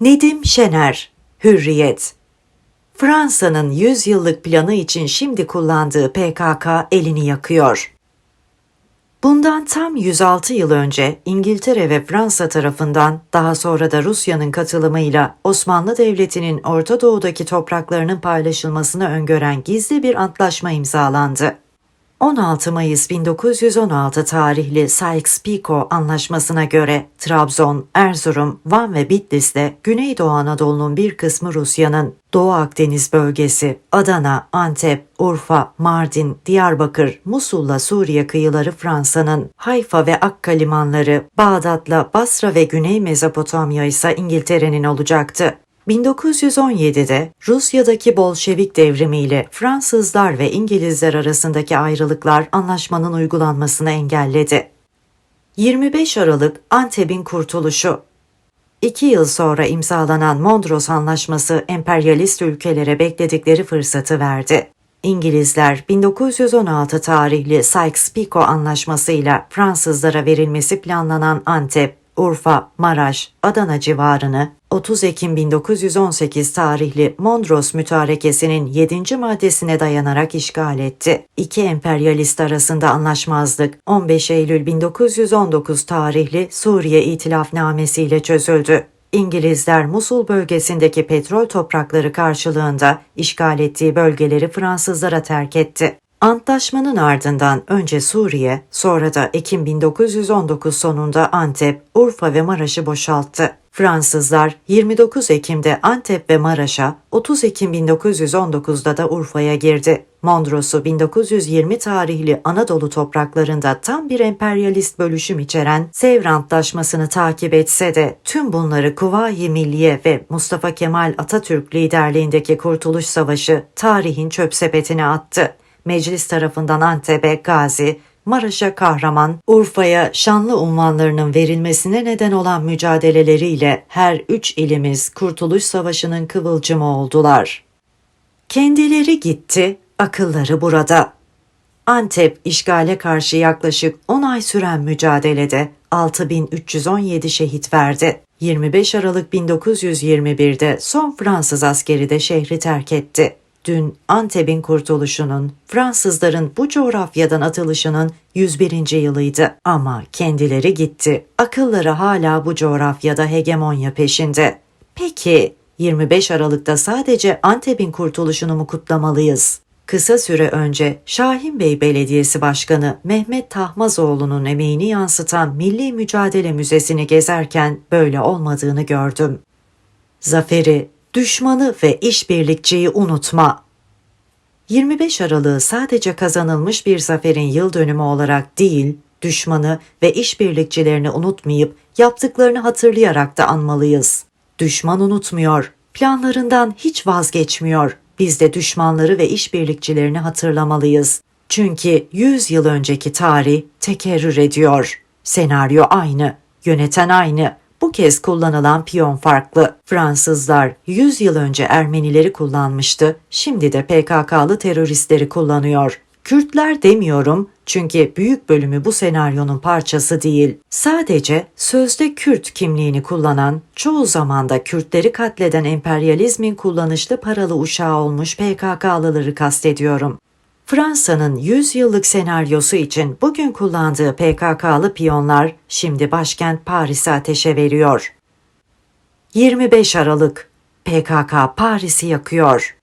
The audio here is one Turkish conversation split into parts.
Nedim Şener, Hürriyet Fransa'nın 100 yıllık planı için şimdi kullandığı PKK elini yakıyor. Bundan tam 106 yıl önce İngiltere ve Fransa tarafından daha sonra da Rusya'nın katılımıyla Osmanlı Devleti'nin Orta Doğu'daki topraklarının paylaşılmasını öngören gizli bir antlaşma imzalandı. 16 Mayıs 1916 tarihli Sykes-Picot Anlaşması'na göre Trabzon, Erzurum, Van ve Bitlis'te Güneydoğu Anadolu'nun bir kısmı Rusya'nın, Doğu Akdeniz bölgesi, Adana, Antep, Urfa, Mardin, Diyarbakır, Musul'la Suriye kıyıları Fransa'nın, Hayfa ve Akka limanları, Bağdat'la Basra ve Güney Mezopotamya ise İngiltere'nin olacaktı. 1917'de Rusya'daki Bolşevik devrimiyle Fransızlar ve İngilizler arasındaki ayrılıklar anlaşmanın uygulanmasını engelledi. 25 Aralık Antep'in kurtuluşu İki yıl sonra imzalanan Mondros Anlaşması emperyalist ülkelere bekledikleri fırsatı verdi. İngilizler 1916 tarihli Sykes-Picot Anlaşması'yla Fransızlara verilmesi planlanan Antep, Urfa, Maraş, Adana civarını 30 Ekim 1918 tarihli Mondros Mütarekesi'nin 7. maddesine dayanarak işgal etti. İki emperyalist arasında anlaşmazlık 15 Eylül 1919 tarihli Suriye İtilafnamesi ile çözüldü. İngilizler Musul bölgesindeki petrol toprakları karşılığında işgal ettiği bölgeleri Fransızlara terk etti. Antlaşmanın ardından önce Suriye, sonra da Ekim 1919 sonunda Antep, Urfa ve Maraş'ı boşalttı. Fransızlar 29 Ekim'de Antep ve Maraş'a, 30 Ekim 1919'da da Urfa'ya girdi. Mondros'u 1920 tarihli Anadolu topraklarında tam bir emperyalist bölüşüm içeren Sevr Antlaşması'nı takip etse de tüm bunları Kuvayi Milliye ve Mustafa Kemal Atatürk liderliğindeki Kurtuluş Savaşı tarihin çöp sepetine attı meclis tarafından Antep'e Gazi, Maraş'a kahraman, Urfa'ya şanlı unvanlarının verilmesine neden olan mücadeleleriyle her üç ilimiz Kurtuluş Savaşı'nın kıvılcımı oldular. Kendileri gitti, akılları burada. Antep işgale karşı yaklaşık 10 ay süren mücadelede 6317 şehit verdi. 25 Aralık 1921'de son Fransız askeri de şehri terk etti. Dün Antep'in kurtuluşunun, Fransızların bu coğrafyadan atılışının 101. yılıydı. Ama kendileri gitti. Akılları hala bu coğrafyada hegemonya peşinde. Peki 25 Aralık'ta sadece Antep'in kurtuluşunu mu kutlamalıyız? Kısa süre önce Şahin Bey Belediyesi Başkanı Mehmet Tahmazoğlu'nun emeğini yansıtan Milli Mücadele Müzesi'ni gezerken böyle olmadığını gördüm. Zaferi düşmanı ve işbirlikçiyi unutma. 25 Aralık'ı sadece kazanılmış bir zaferin yıl dönümü olarak değil, düşmanı ve işbirlikçilerini unutmayıp yaptıklarını hatırlayarak da anmalıyız. Düşman unutmuyor, planlarından hiç vazgeçmiyor. Biz de düşmanları ve işbirlikçilerini hatırlamalıyız. Çünkü 100 yıl önceki tarih tekerrür ediyor. Senaryo aynı, yöneten aynı, bu kez kullanılan piyon farklı. Fransızlar 100 yıl önce Ermenileri kullanmıştı, şimdi de PKK'lı teröristleri kullanıyor. Kürtler demiyorum çünkü büyük bölümü bu senaryonun parçası değil. Sadece sözde Kürt kimliğini kullanan, çoğu zamanda Kürtleri katleden emperyalizmin kullanışlı paralı uşağı olmuş PKK'lıları kastediyorum. Fransa'nın 100 yıllık senaryosu için bugün kullandığı PKK'lı piyonlar şimdi başkent Paris'i ateşe veriyor. 25 Aralık PKK Paris'i yakıyor.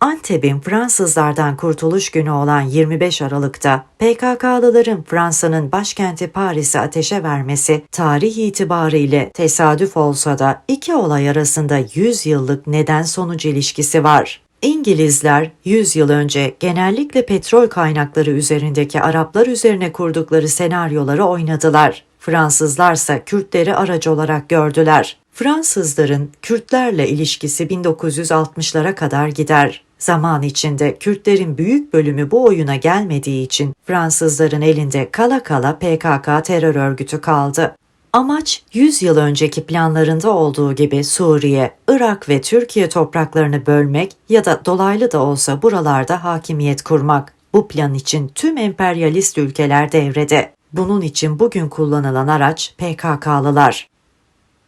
Antep'in Fransızlardan kurtuluş günü olan 25 Aralık'ta PKK'lıların Fransa'nın başkenti Paris'i ateşe vermesi tarih itibariyle tesadüf olsa da iki olay arasında 100 yıllık neden sonuç ilişkisi var. İngilizler 100 yıl önce genellikle petrol kaynakları üzerindeki Araplar üzerine kurdukları senaryoları oynadılar. Fransızlarsa Kürtleri aracı olarak gördüler. Fransızların Kürtlerle ilişkisi 1960'lara kadar gider. Zaman içinde Kürtlerin büyük bölümü bu oyuna gelmediği için Fransızların elinde kala kala PKK terör örgütü kaldı. Amaç 100 yıl önceki planlarında olduğu gibi Suriye, Irak ve Türkiye topraklarını bölmek ya da dolaylı da olsa buralarda hakimiyet kurmak. Bu plan için tüm emperyalist ülkeler devrede. Bunun için bugün kullanılan araç PKK'lılar.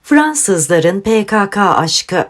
Fransızların PKK aşkı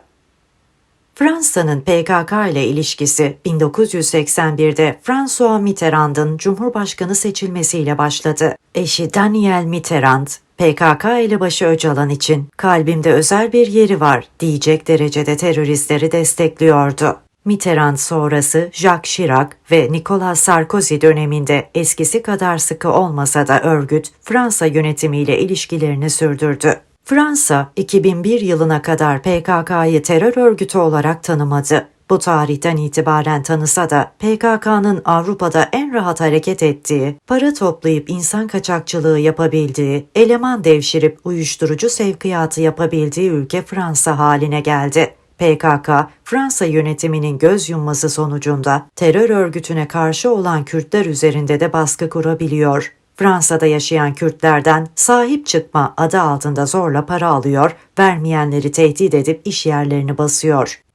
Fransa'nın PKK ile ilişkisi 1981'de François Mitterrand'ın Cumhurbaşkanı seçilmesiyle başladı. Eşi Daniel Mitterrand, PKK elebaşı Öcalan için kalbimde özel bir yeri var diyecek derecede teröristleri destekliyordu. Mitterrand sonrası Jacques Chirac ve Nicolas Sarkozy döneminde eskisi kadar sıkı olmasa da örgüt Fransa yönetimiyle ilişkilerini sürdürdü. Fransa 2001 yılına kadar PKK'yı terör örgütü olarak tanımadı. Bu tarihten itibaren tanısa da PKK'nın Avrupa'da en rahat hareket ettiği, para toplayıp insan kaçakçılığı yapabildiği, eleman devşirip uyuşturucu sevkiyatı yapabildiği ülke Fransa haline geldi. PKK, Fransa yönetiminin göz yumması sonucunda terör örgütüne karşı olan Kürtler üzerinde de baskı kurabiliyor. Fransa'da yaşayan Kürtlerden sahip çıkma adı altında zorla para alıyor, vermeyenleri tehdit edip iş yerlerini basıyor.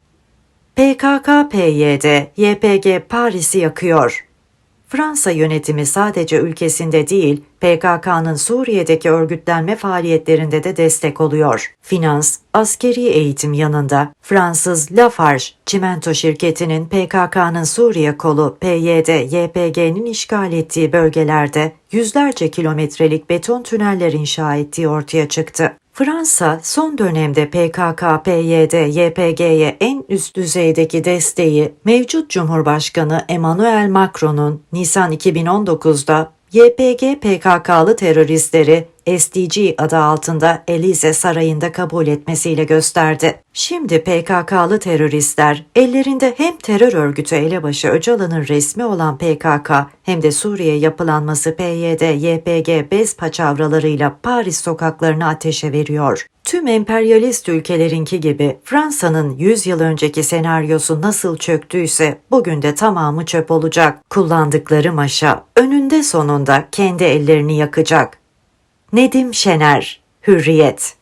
PKK-PYD, YPG Paris'i yakıyor. Fransa yönetimi sadece ülkesinde değil, PKK'nın Suriye'deki örgütlenme faaliyetlerinde de destek oluyor. Finans, askeri eğitim yanında Fransız Lafarge çimento şirketinin PKK'nın Suriye kolu PYD, YPG'nin işgal ettiği bölgelerde yüzlerce kilometrelik beton tüneller inşa ettiği ortaya çıktı. Fransa son dönemde PKK, PYD, YPG'ye en üst düzeydeki desteği mevcut Cumhurbaşkanı Emmanuel Macron'un Nisan 2019'da YPG PKK'lı teröristleri SDG adı altında Elize Sarayı'nda kabul etmesiyle gösterdi. Şimdi PKK'lı teröristler ellerinde hem terör örgütü elebaşı Öcalan'ın resmi olan PKK hem de Suriye yapılanması PYD, YPG bez paçavralarıyla Paris sokaklarını ateşe veriyor. Tüm emperyalist ülkelerinki gibi Fransa'nın 100 yıl önceki senaryosu nasıl çöktüyse bugün de tamamı çöp olacak. Kullandıkları maşa önünde sonunda kendi ellerini yakacak. Nedim Şener, Hürriyet